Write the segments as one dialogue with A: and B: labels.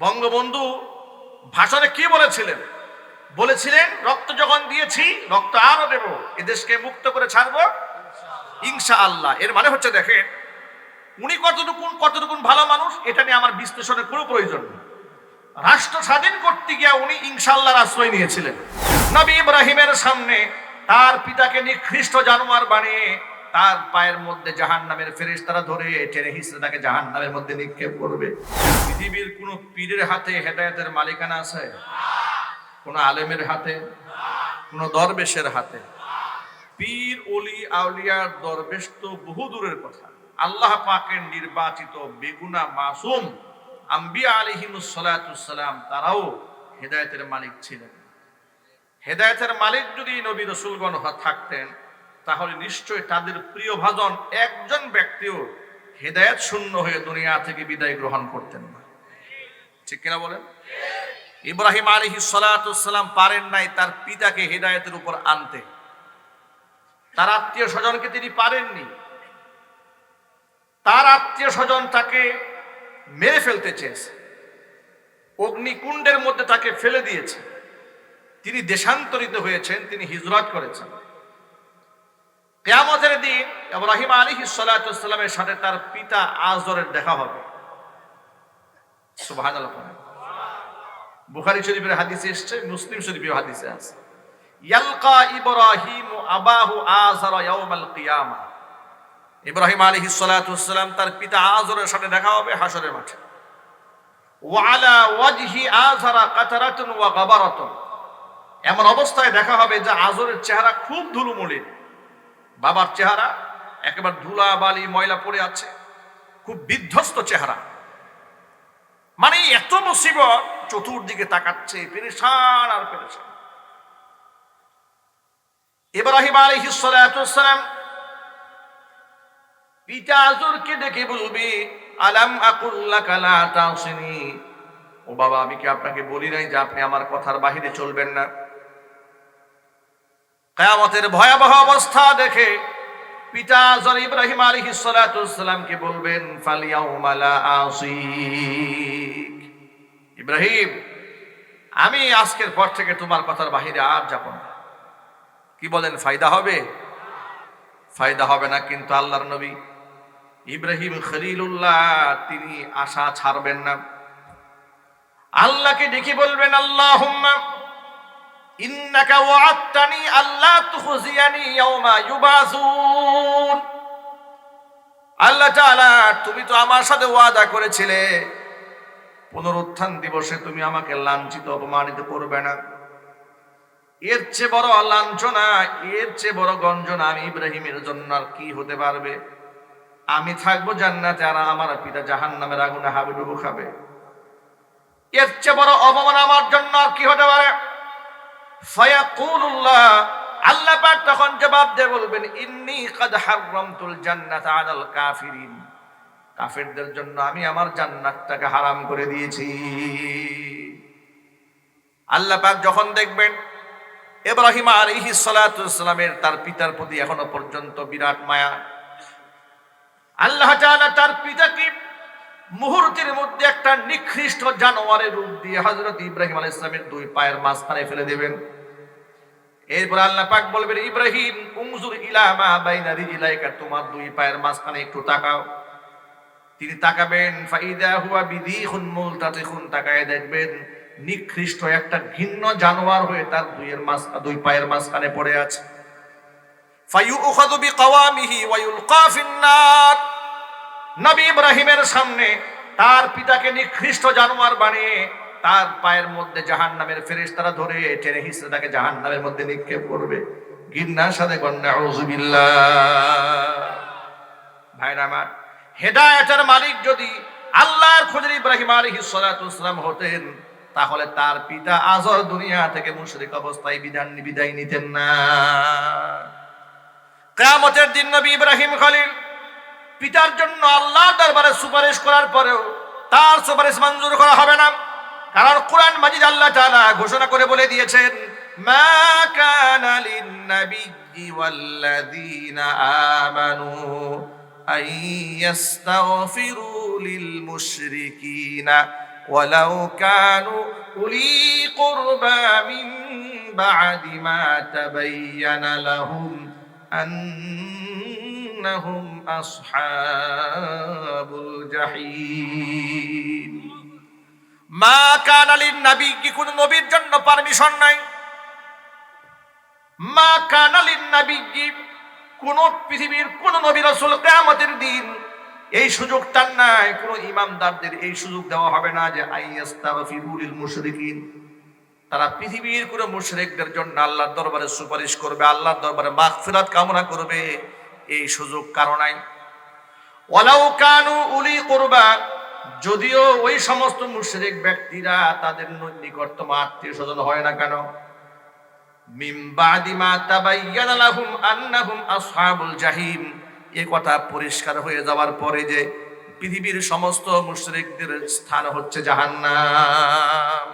A: বঙ্গবন্ধু ভাষণে কি বলেছিলেন? বলেছিলেন, রক্ত যখন দিয়েছি, রক্ত আরও দেব এদেশকে মুক্ত করে ছাড়বো। ইনশা আল্লাহ এর মানে হচ্ছে দেখেন, উনি কতটুকুন কতটুকুন ভালো মানুষ, এটা নিয়ে আমার বিশ্লেষণের কোনো প্রয়োজন নেই। রাষ্ট্র স্বাধীন করতে গিয়া উনি ইনশাল্লাহর আশ্রয় নিয়েছিলেন। নবী ইব্রাহিমের সামনে তার পিতাকে নিকৃষ্ট জানোয়ার বানিয়ে তার পায়ের মধ্যে জাহান নামের ফেরেস তারা ধরে টেনে হিসেবে তাকে জাহান নামের মধ্যে নিক্ষেপ করবে। পৃথিবীর কোন পীরের হাতে হেদায়তের মালিকানা আছে? কোন আলেমের হাতে? কোন দরবেশের হাতে? পীর অলি আউলিয়ার দরবেশ তো বহু দূরের কথা। আল্লাহ পাকের নির্বাচিত বেগুনা মাসুম আম্বিয়া আলিহিমুসালাম তারাও হেদায়তের মালিক ছিলেন। হেদায়তের মালিক যদি নবী রসুলগণ থাকতেন তাহলে নিশ্চয় তাদের প্রিয় ভাজন একজন ব্যক্তিও হেদায়ত শূন্য হয়ে দুনিয়া থেকে বিদায় গ্রহণ করতেন না। ঠিক কিনা বলেন? ইব্রাহিম আলহি সালাম পারেন নাই তার পিতাকে হেদায়তের উপর আনতে। তার আত্মীয় স্বজনকে তিনি পারেননি। তার আত্মীয় স্বজন তাকে মেরে ফেলতে চেয়েছে। অগ্নিকুণ্ডের মধ্যে তাকে ফেলে দিয়েছে। তিনি দেশান্তরিত হয়েছেন, তিনি হিজরত করেছেন। কেয়ামতের দিন ইব্রাহিম আলী সালামের সাথে তার পিতা আজরের দেখা হবে। বুখারি শরীফের হাদিসে এসছে, মুসলিম শরীফের হাদিসে আছে। তার পিতা সাথে দেখা হবে মাঠে। ওয়ালা এমন অবস্থায় দেখা হবে যে আজরের চেহারা খুব ধুলোমলিন। বাবার চেহারা একেবারে ধুলা বালি ময়লা পড়ে আছে। খুব বিধ্বস্ত চেহারা। মানে এত মুসিবত, চতুর্দিকে তাকাচ্ছে, পেরেশান আর পেরেশান। ইব্রাহিম ওয়াসসালাম পিতা আজরকে ডেকে বলবে, আলাম আকুল্লা লা তাসিনি ও বাবা, আমি কি আপনাকে বলি নাই যে আপনি আমার কথার বাহিরে চলবেন না? কেয়ামতের ভয়াবহ অবস্থা দেখে পিতা আজর ইব্রাহিম আলাইহিস সালাতু ওয়াসসালামকে বলবেন ইব্রাহিম, আমি আজকের পর থেকে তোমার কথার বাহিরে আর যাব না। কি বলেন, ফায়দা হবে? ফায়দা হবে না, কিন্তু আল্লাহর নবী ইব্রাহিম খলিলুল্লাহ, তিনি আশা ছাড়বেন না। আল্লাহকে ডেকে বলবেন আল্লাহ ইন্নাকা ওয়াআদতানি আল্লাহ তুখজিয়ানি ইয়াউমা ইউবাসুন। আল্লাহ তাআলা, তুমি তো আমার সাথে ওয়াদা করেছিলে। পুনরুত্থান দিবসে তুমি আমাকে লাঞ্ছিত, অপমানিত করবে না। এর চেয়ে বড় লাঞ্ছনা, এর চেয়ে বড় গঞ্জনা আমি ইব্রাহিমের জন্য আর কি হতে পারবে? আমি থাকব জান্নাতে আর আমার পিতা জাহান নামের আগুনে হাবিডুবু খাবে। এর চেয়ে বড় অপমান আমার জন্য আর কি হতে পারে? ফায়াকুলুল্লাহ। আল্লাহ পাক তখন জবাব দিয়ে বলবেন, ইন্নি কাদ হাররামতুল জান্নাত আলাল কাফিরিন। কাফেরদের জন্য আমি আমার জান্নাতটাকে হারাম করে দিয়েছি। আল্লাহ পাক যখন দেখবেন, ইব্রাহিম আলাইহিস সালাতু সালামের তার পিতার প্রতি এখনও পর্যন্ত বিরাট মায়া। আল্লাহ তার পিতাকে মুহূর্তের মধ্যে একটা নিকৃষ্ট জানোয়ারের রূপ দিয়ে হযরত ইব্রাহিম আলাইহিস সালামের দুই পায়ের মাঝখানে ফেলে দেবেন। এরপর আল্লাহ পাক বলবেন, ইব্রাহিম, উনজুর ইলা মা বাইনা রিজলাইকা, তোমার দুই পায়ের মাঝখানে একটু তাকাও। তিনি তাকাবেন, ফাইদা হুয়া বিদিহুন মুলতাতিখুন, তাকায় দেখবেন, নিকৃষ্ট একটা ঘিন্ন জানোয়ার হয়ে তার দুইয়ের মাঝ, দুই পায়ের মাঝখানে পড়ে আছে। ফায়ুখাযু বিকাওয়ামিহি ওয়া ইউলকা ফিন্নার নবী ইব্রাহিমের সামনে তার পিতাকে নিকৃষ্ট জানোয়ার বানিয়ে তার পায়ের মধ্যে জাহান্নামের ফেরেশতারা ধরে টেনে হিসেবে তাকে জাহান্নামের মধ্যে নিক্ষেপ করবে। গিন্নার সাথে ভাইরা আমার, হেদায়েতের মালিক যদি আল্লাহর খোঁজের ইব্রাহিম ওয়াসসালাম হতেন, তাহলে তার পিতা আজর দুনিয়া থেকে মুশরিক অবস্থায় বিধান বিদায় নিতেন না। কিয়ামতের দিন নবী ইব্রাহিম খলিল পিতার জন্য আল্লাহর দরবারে সুপারিশ করার পরেও তার সুপারিশ মঞ্জুর করা হবে না কারণ কোরআন মাজিদ আল্লাহ তাআলা ঘোষণা করে বলে দিয়েছেন মা কানা লিন-নাবিয়্যি ওয়াল্লাযীনা আমানু আন ইস্তাগফিরু লিল-মুশরিকিনা ولو كانوا أولي قربى من بعد ما تبين لهم أنهم আসহাবুল জাহিম মা কান আলীর নবী কি কোনো কোন পৃথিবীর কোন নবী দিন এই সুযোগটা নাই। কোন ইমামদারদের এই সুযোগ দেওয়া হবে না যে তারা পৃথিবীর কোনো মুশরিকদের জন্য আল্লাহর দরবারে সুপারিশ করবে, আল্লাহর দরবারে মাগফিরাত কামনা করবে। এই সুযোগ কারও নাই। ওয়ালাউ কানু উলি কুরবা, যদিও ওই সমস্ত মুশরিক ব্যক্তিরা তাদের নিকটতম আত্মীয় স্বজন হয় না কেন? এ কথা পরিষ্কার হয়ে যাওয়ার পরে যে পৃথিবীর সমস্ত মুশরিকদের স্থান হচ্ছে জাহান্নাম।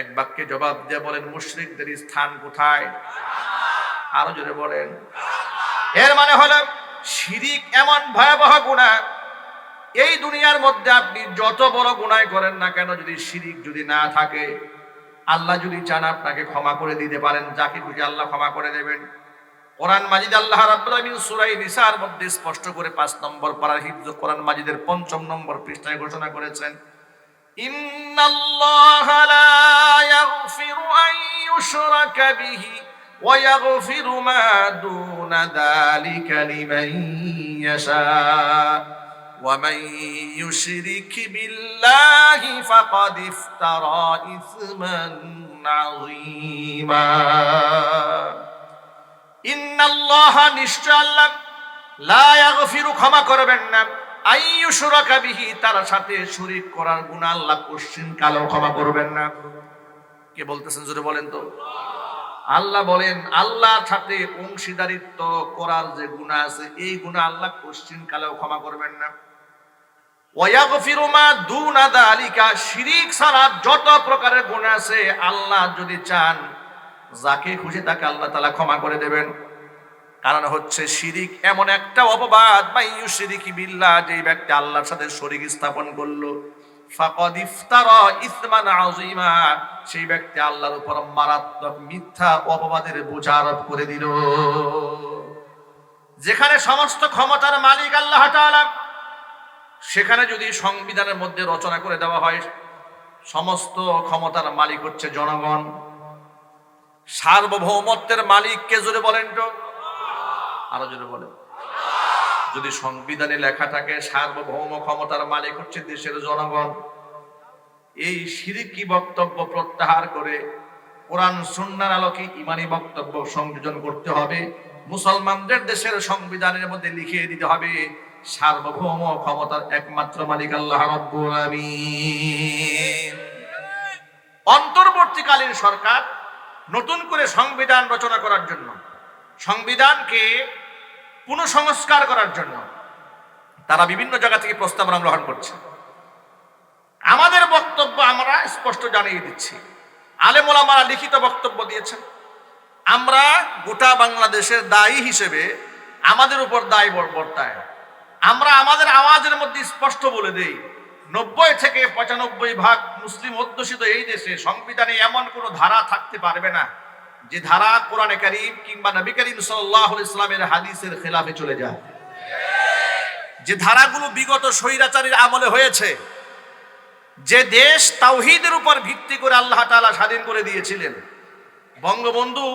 A: এক বাক্যে জবাব দিয়ে বলেন, মুশরিকদের স্থান কোথায়? আরও জোরে বলেন এর মানে হলো, শিরিক এমন ভয়াবহ গুণা, এই দুনিয়ার মধ্যে আপনি যত বড় গুনাহ করেন না কেন, যদি শিরিক যদি না থাকে, আল্লাহ যদি চান আপনাকে ক্ষমা করে দিতে পারেন, যাকে খুশি আল্লাহ ক্ষমা করে দেবেন। কোরআন মাজিদ আল্লাহ রাব্বুল নিসার মধ্যে স্পষ্ট করে পাঁচ নম্বর পারার হিফজ কোরআন মাজিদের পঞ্চম নম্বর পৃষ্ঠায় ঘোষণা করেছেন, ইন্নাল্লাহা লা ইয়াগফিরু আন ইউশরাকা বিহি। ويغفر ما دون ذلك لمن يشاء ومن يشرك بالله فقد افترى إثما عظيما إن الله নিশ্চয় আল্লাহ লা ইয়াগফিরু ক্ষমা করবেন না আইয়ুশরাকা বিহি তার সাথে শরীক করার গুনাহ আল্লাহ কোশ্চিন কালো ক্ষমা করবেন না কে বলতেছেন জোরে বলেন তো আল্লাহ বলেন, আল্লাহর সাথে অংশীদারিত্ব করার যে গুনাহ আছে, এই গুনাহ আল্লাহ কোশ্চিন কালেও ক্ষমা করবেন না। শিরিক ছাড়া যত প্রকারের গুনাহ আছে, আল্লাহ যদি চান, যাকে খুশি তাকে আল্লাহ তাআলা ক্ষমা করে দেবেন। কারণ হচ্ছে শিরিক এমন একটা অপবাদ বা ইউ ইউশরিকি বিল্লাহ যে ব্যক্তি আল্লাহর সাথে শরীক স্থাপন করল। সেই ব্যক্তি আল্লাহর উপর মারাত্মক মিথ্যা অপবাদের বোঝা আরোপ করে দিল। যেখানে সমস্ত ক্ষমতার মালিক আল্লাহ সেখানে যদি সংবিধানের মধ্যে রচনা করে দেওয়া হয়, সমস্ত ক্ষমতার মালিক হচ্ছে জনগণ। সার্বভৌমত্বের মালিক কে জোরে বলেন তো। আরও জোরে বলেন। যদি সংবিধানে লেখা থাকে, সার্বভৌম ক্ষমতার মালিক হচ্ছে দেশের জনগণ। এই সিরিকি বক্তব্য প্রত্যাহার করে কোরআন সুন্নার আলোকে ইমানি বক্তব্য সংযোজন করতে হবে। মুসলমানদের দেশের সংবিধানের মধ্যে লিখিয়ে দিতে হবে, সার্বভৌম ক্ষমতার একমাত্র মালিক আল্লাহ রাব্বুল অন্তর্বর্তীকালীন সরকার নতুন করে সংবিধান রচনা করার জন্য, সংবিধানকে পুনঃসংস্কার করার জন্য তারা বিভিন্ন জায়গা থেকে প্রস্তাবনা গ্রহণ করছে। আমাদের বক্তব্য আমরা স্পষ্ট জানিয়ে দিচ্ছি। আলেমোলামারা লিখিত বক্তব্য দিয়েছেন। আমরা গোটা বাংলাদেশের দায়ী হিসেবে আমাদের উপর দায় বর্তায়। আমরা আমাদের আওয়াজের মধ্যে স্পষ্ট বলে দেই, নব্বই থেকে পঁচানব্বই ভাগ মুসলিম অধ্যুষিত এই দেশে সংবিধানে এমন কোনো ধারা থাকতে পারবে না। যে ধারা কোরআনে কারিম কিংবা নবী করিম সাল্লাহ ইসলামের হাদিসের খেলাফে চলে যায়। যে ধারাগুলো বিগত স্বৈরাচারীর আমলে হয়েছে, যে দেশ তাওহিদের উপর ভিত্তি করে আল্লাহ তাআলা স্বাধীন করে দিয়েছিলেন। বঙ্গবন্ধু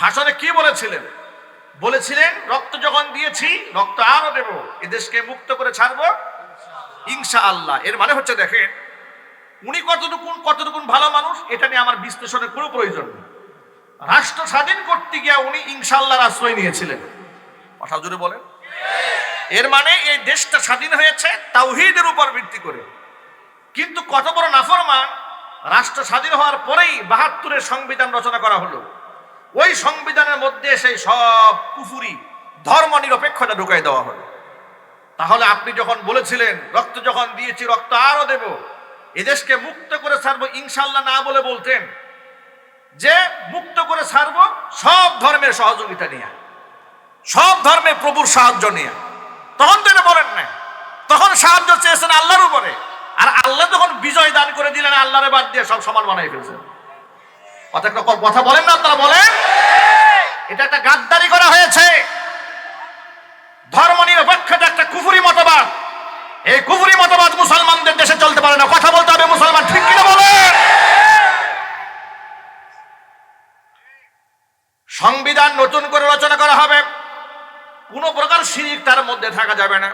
A: ভাষণে কি বলেছিলেন? বলেছিলেন, রক্ত যখন দিয়েছি, রক্ত আরও দেব এদেশকে মুক্ত করে ছাড়বো ইনশা আল্লাহ এর মানে হচ্ছে দেখেন, উনি কতটুকুন কতটুকুন ভালো মানুষ, এটা নিয়ে আমার বিশ্লেষণের কোনো প্রয়োজন নেই। রাষ্ট্র স্বাধীন করতে গিয়ে উনি ইনশাল্লাহর আশ্রয় নিয়েছিলেন। কথা জুড়ে বলেন। এর মানে এই দেশটা স্বাধীন হয়েছে তাওহিদের উপর ভিত্তি করে। কিন্তু কত বড় নাফরমান রাষ্ট্র স্বাধীন হওয়ার পরেই বাহাত্তরের সংবিধান রচনা করা হলো। ওই সংবিধানের মধ্যে সেই সব কুফুরি ধর্ম নিরপেক্ষতা ঢুকাই দেওয়া হলো। তাহলে আপনি যখন বলেছিলেন, রক্ত যখন দিয়েছি, রক্ত আরও দেব, এদেশকে মুক্ত করে ছাড়বো ইনশাল্লাহ না বলে বলতেন যে মুক্ত করে ছাড়বো, সব ধর্মের সহযোগিতা নিয়ে। সব ধর্মের প্রভুর সাহায্য নিয়ে। তখন তো বলেন না তখন সাহায্য চেয়েছেন আল্লাহর উপরে। আর আল্লাহ যখন বিজয় দান করে দিলেন, আল্লাহরে বাদ দিয়ে সব সমান বানাই ফেলছেন। কথা কথা বলেন না আপনারা, বলেন। এটা একটা গাদ্দারি করা হয়েছে। ধর্ম নিরপেক্ষতা একটা কুফুরি মতবাদ। এই কুফুরি মতবাদ মুসলমানদের দেশে চলতে পারে না। কথা বলতে হবে মুসলমান ঠিক কিনা বলেন সংবিধান নতুন করে রচনা করা হবে কোনো প্রকার শিরিক তার মধ্যে থাকা যাবে না।